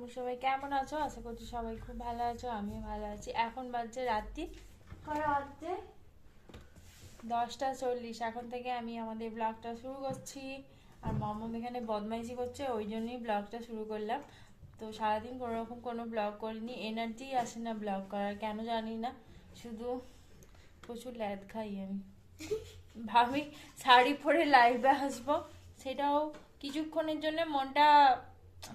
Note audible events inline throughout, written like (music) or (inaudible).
তোমরা সবাই কেমন আছো? আশা করছি সবাই খুব ভালো আছো আমিও ভালো আছি। এখন বাজছে রাত্রি। বাজছে? দশটা চল্লিশ। এখন থেকে আমি আমাদের ব্লগটা শুরু করছি। আর মামাম এখানে বদমাইশি করছে ওই জন্যই ব্লগটা শুরু করলাম। তো সারাদিন কোনো রকম কোনো ব্লগ করিনি। এনার্জি আসে না ব্লগ করার কেন জানি না। শুধু প্রচুর ল্যাদ খাই আমি। ভাবি শাড়ি পরে লাইভে আসব। সেটাও কিছুক্ষণের জন্য মনটা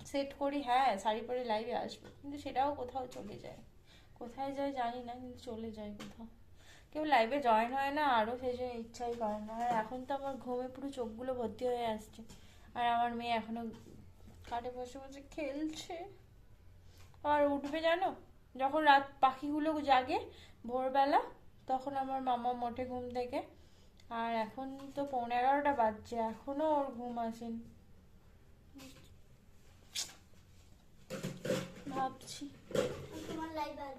সেট করি হ্যাঁ শাড়ি পরে লাইভে আসব। কিন্তু সেটাও কোথাও চলে যায়। কোথায় যায় জানি না, কিন্তু চলে যায় কোথাও। কেউ লাইভে জয়েন হয় না আরও সেই জন্য ইচ্ছাই করে না। আর এখন তো আমার ঘুমে পুরো চোখগুলো ভর্তি হয়ে আসছে। আর আমার মেয়ে এখনও কাটে বসে বসে খেলছে। আর উঠবে জানো? যখন রাত পাখিগুলো জাগে ভোরবেলা, তখন আমার মামা মোটে ঘুম থেকে। আর এখন তো পৌনে এগারোটা বাজছে এখনও ওর ঘুম আসেনি। ভাবছি। তোমার লাইভ আর।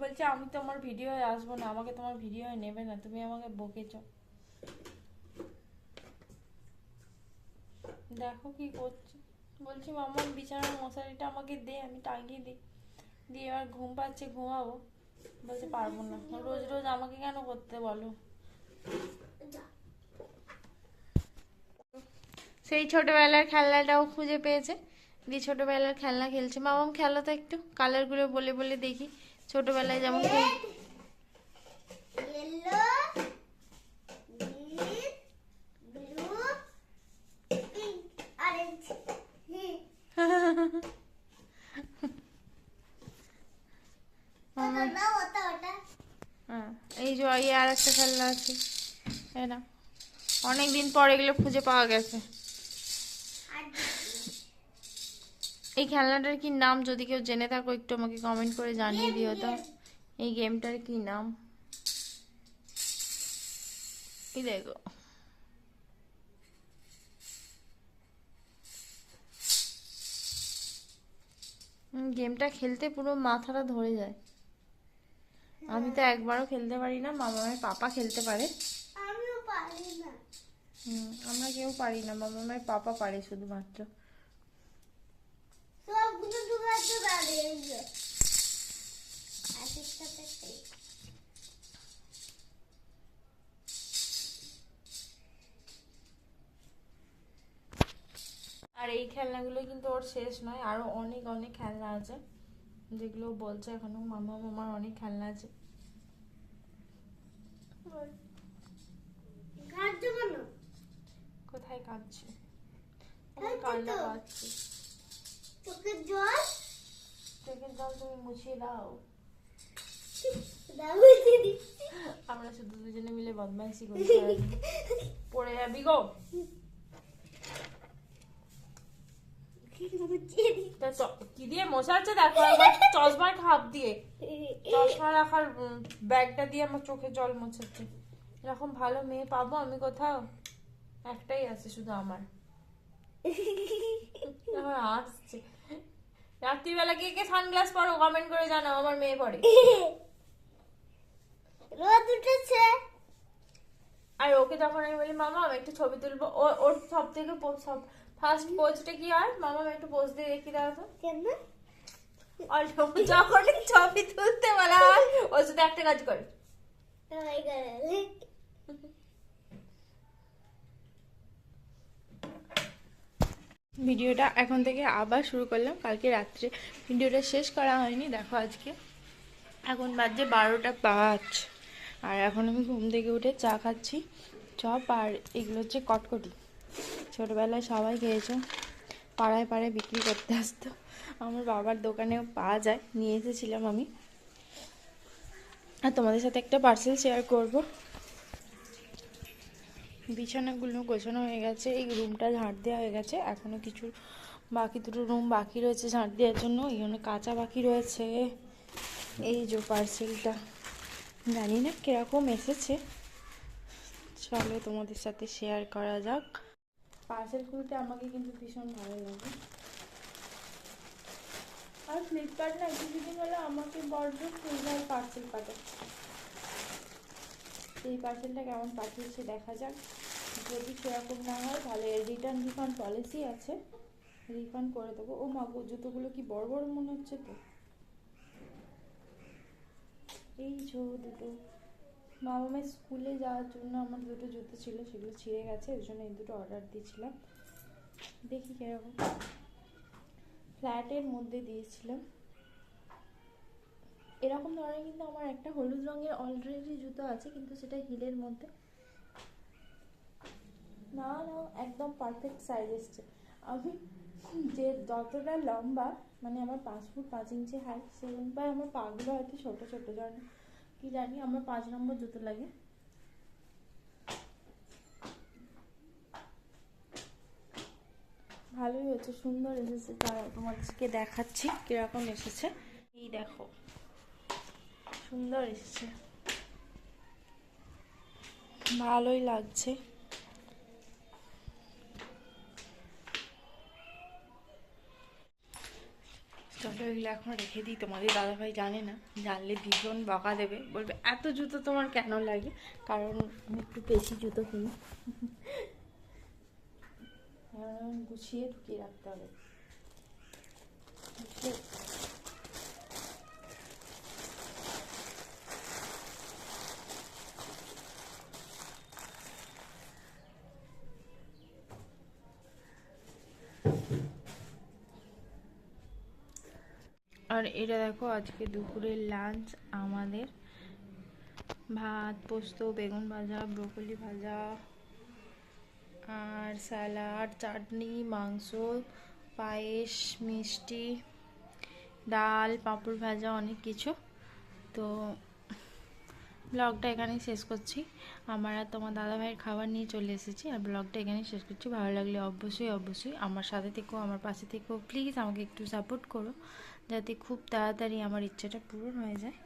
বলছে আমি তো আমার ভিডিও আসব না আমাকে তোমার ভিডিও নেবে না তুমি আমাকে বকেছো দেখো কি করছে। বলছি মামা বিছানার মশারিটা আমাকে দে আমি টাঙিয়ে দিই। দিয়ে এবার ঘুম পাচ্ছে ঘুমাবো। বলছে পারব না। রোজ রোজ আমাকে কেন করতে বলো? সেই ছোটবেলার খেলনাটাও খুঁজে পেয়েছে। দিয়ে ছোটবেলার খেলনা খেলছে। মামাম খেলো তো একটু কালারগুলো বলে বলে দেখি। ছোটবেলায় যেমন হ্যাঁ, এই যে আর একটা খেলনা আছে। এটা অনেক দিন পর এগুলো খুঁজে পাওয়া গেছে। এই খেলনাটার কি নাম যদি কেউ জেনে থাকো একটু আমাকে কমেন্ট করে জানিয়ে দিও তো। এই গেমটার কি নাম? এই দেখো। গেমটা খেলতে পুরো মাথাটা ধরে যায়। আমি তো একবারও খেলতে পারি না মামামের পাপা খেলতে পারে। আমরা কেউ পারি না মামামের পাপা পারে শুধুমাত্র। আর এই খেলনাগুলো কিন্তু ওর শেষ নয় আরও অনেক অনেক খেলনা আছে যেগুলো বলছে এখনও মামা মামার অনেক খেলনা আছে। কোথায় কাঁদছে? কান্না। পাচ্ছে? জল? চোখের জল তুমি মুছিয়ে দাও। আমরা শুধু দুজনে মিলে বদমাইশি করি পড়ে যাবি গো। কি দিয়ে মশাচ্ছে দেখো চশমার খাপ দিয়ে। চশমা রাখার ব্যাগটা দিয়ে আমার চোখে জল মোছাচ্ছে এরকম ভালো মেয়ে পাবো আমি কোথাও? একটাই আছে শুধু আমার। আমার আসছে। রাত্রিবেলা কে কে সানগ্লাস পরো কমেন্ট করে জানাও আমার মেয়ে পরে। (laughs) রোদ উঠেছে। আর ওকে যখন আমি বলি মামা আমি একটু ছবি তুলবো। ওর সব থেকে সব ফার্স্ট পোজটা কি হয়? মামা একটু পোজ দিয়ে দেখি দাও তো। কেন? আর যখন ছবি তুলতে বলা হয় ও শুধু একটা কাজ করে (laughs) হয়ে গেল ভিডিওটা এখন থেকে আবার শুরু করলাম। কালকে রাত্রে ভিডিওটা শেষ করা হয়নি, দেখো আজকে। এখন বাজছে বারোটা পাঁচ। আর এখন আমি ঘুম থেকে উঠে চা খাচ্ছি, চপ আর এগুলো হচ্ছে কটকটি। ছোটোবেলায় সবাই খেয়েছো, পাড়ায় পাড়ায় বিক্রি করতে আসতো। আমার বাবার দোকানেও পাওয়া যায়, নিয়ে এসেছিলাম আমি। আর তোমাদের সাথে একটা পার্সেল শেয়ার করব। বিছানাগুলো গোছানো হয়ে গেছে, এই রুমটা ঝাঁট দেওয়া হয়ে গেছে, এখনও কিছু বাকি দুটো রুম বাকি রয়েছে ঝাঁট দেওয়ার জন্য, এই জন্য কাঁচা বাকি রয়েছে। এই যে পার্সেলটা জানি না কীরকম এসেছে। চলো তোমাদের সাথে শেয়ার করা যাক। পার্সেল খুলতে আমাকে কিন্তু ভীষণ ভালো লাগে। আর ফ্লিপকার্ট না কিছুদিন হলো আমাকে বড্ড সুন্দর পার্সেল পাঠাচ্ছে। এই পার্সেলটা কেমন পাঠিয়েছে দেখা যাক। যদি সেরকম না হয়, তাহলে রিটার্ন রিফান্ড পলিসি আছে। রিফান্ড করে দেবো। ও মা জুতোগুলো কি বড় বড় মনে হচ্ছে তো? এই যে দুটো। বাবা মায়ের স্কুলে যাওয়ার জন্য আমার দুটো জুতো ছিল, সেগুলো ছিঁড়ে গেছে ওই জন্য এই দুটো অর্ডার দিয়েছিলাম। দেখি কীরকম। ফ্ল্যাটের মধ্যে দিয়েছিলাম। এরকম ধরনের কিন্তু আমার একটা হলুদ রঙের অলরেডি জুতো আছে, কিন্তু সেটা হিলের মধ্যে। না না, একদম পারফেক্ট সাইজ এসছে। আমি যে যতটা লম্বা মানে আমার পাঁচ ফুট পাঁচ ইঞ্চি হাইট সেই অনুপায় আমার পাগুলো হয়তো ছোটো ছোটো জানি কি জানি, আমার পাঁচ নম্বর জুতো লাগে। ভালোই হয়েছে, সুন্দর এসেছে। তোমাদেরকে দেখাচ্ছি, কীরকম এসেছে। এই দেখো। সুন্দর এসেছে। ভালোই লাগছে। চলো এগুলো এখন রেখে দিই, তোমাদের দাদাভাই জানে না। জানলে ভীষণ বকা দেবে। বলবে, এত জুতো তোমার কেন লাগে? কারণ আমি একটু বেশি জুতো কিনি। গুছিয়ে ঢুকিয়ে রাখতে হবে? গুছিয়ে আর এটা দেখো, আজকে দুপুরের লাঞ্চ আমাদের। ভাত, পোস্ত, বেগুন ভাজা, ব্রোকলি ভাজা, আর স্যালাড, চাটনি, মাংস, পায়েস, মিষ্টি, ডাল, পাঁপড় ভাজা, অনেক কিছু। তো ব্লগটা এখানেই শেষ করছি। আমার আর তোমার দাদাভাইয়ের খাবার নিয়ে চলে এসেছি আর ব্লগটা এখানেই শেষ করছি। ভালো লাগলে অবশ্যই অবশ্যই আমার সাথে থেকেও আমার পাশে থেকেও প্লিজ আমাকে একটু সাপোর্ট করো। যাতে খুব তাড়াতাড়ি আমার ইচ্ছাটা পূরণ হয়ে যায়।